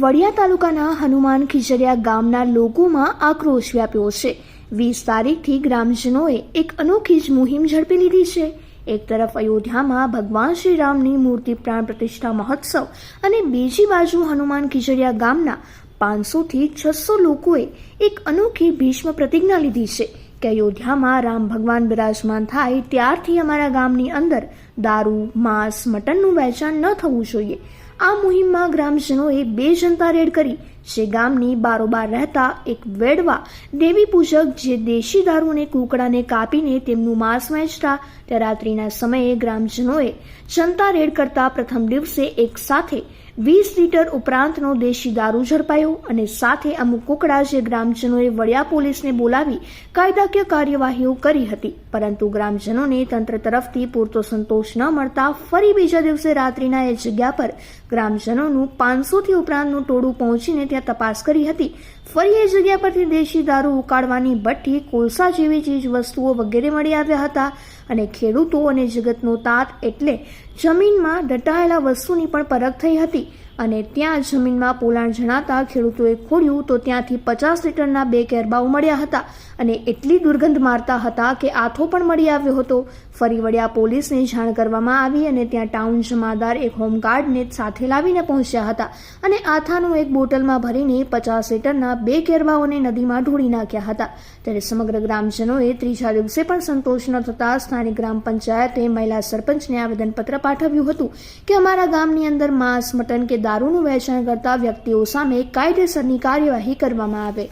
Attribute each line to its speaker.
Speaker 1: વડિયા તાલુકાના હનુમાન ખીજરિયા ગામના લોકોમાં આક્રોશ વ્યાપ્યો છે. વીસ તારીખથી ગ્રામજનોએ એક અનોખી જ મુહિમ ઝડપી લીધી છે. એક તરફ અયોધ્યામાં ભગવાન શ્રી રામની મૂર્તિ પ્રાણ પ્રતિષ્ઠા મહોત્સવ અને બીજી બાજુ હનુમાન ખીજડિયા ગામના પાંચસોથી છસો લોકોએ એક અનોખી ભીષ્મ પ્રતિજ્ઞા લીધી છે કે અયોધ્યામાં રામ ભગવાન બિરાજમાન થાય ત્યારથી અમારા ગામની અંદર દારૂ, માંસ, મટનનું વેચાણ ન થવું જોઈએ. આ મુહિમમાં ગ્રામજનોએ બે જનતા રેડ કરી જે ગામની બારોબાર રહેતા એક વેડવા દેવી પૂજક જે દેશી દારૂને કુકડાને કાપીને તેમનું માંસ વહેંચતા તે રાત્રિના સમયે ગ્રામજનોએ જનતા રેડ કરતા પ્રથમ દિવસે એક સાથે વીસ લીટર ઉપરાંતનો દેશી દારૂ ઝડપાયો અને સાથે અમુક કુકડા જે ગ્રામજનોએ વડિયા પોલીસને બોલાવી કાયદાકીય કાર્યવાહીઓ કરી હતી. પરંતુ ગ્રામજનોને તંત્ર તરફથી પૂરતો સંતોષ ન મળતા ફરી બીજા દિવસે રાત્રિના એ જગ્યા પર ગ્રામજનોનું પાંચસોથી ઉપરાંતનું ટોળું પહોંચીને ત્યાં તપાસ કરી હતી. ફરી એ જગ્યા પરથી દેશી દારૂ ઉકાળવાની ભઠ્ઠી કોલસા જેવી ચીજ વસ્તુઓ વગેરે મળી આવ્યા હતા અને ખેડૂતો અને જગતનો તાત એટલે જમીનમાં દટાયેલા વસ્તુની પણ પરખ થઈ હતી. અને ત્યાં જમીનમાં પોલાણ જણાતા ખેડૂતોએ ખોડ્યું તો ત્યાંથી પચાસ લીટરના બે કેરબાઓ મળ્યા હતા અને એટલી દુર્ગંધ મારતા હતા કે આથો પણ મળી આવ્યો હતો. ફરી વળ્યા પોલીસને જાણ કરવામાં આવી અને ત્યાં ટાઉન જમાદાર એક હોમગાર્ડને સાથે લાવીને પહોંચ્યા હતા અને આથાનું એક બોટલમાં ભરીને પચાસ લીટરના બે કેરબાઓને નદીમાં ઢોળી નાખ્યા હતા. ત્યારે સમગ્ર ગ્રામજનોએ ત્રીજા દિવસે પણ સંતોષ ન થતા સ્થાનિક ગ્રામ પંચાયતે મહિલા સરપંચને આવેદનપત્ર પાઠવ્યું હતું કે અમારા ગામની અંદર માંસ, મટન કે દારૂનું વેચાણ કરતા વ્યક્તિઓ સામે કાયદેસરની કાર્યવાહી કરવામાં આવે.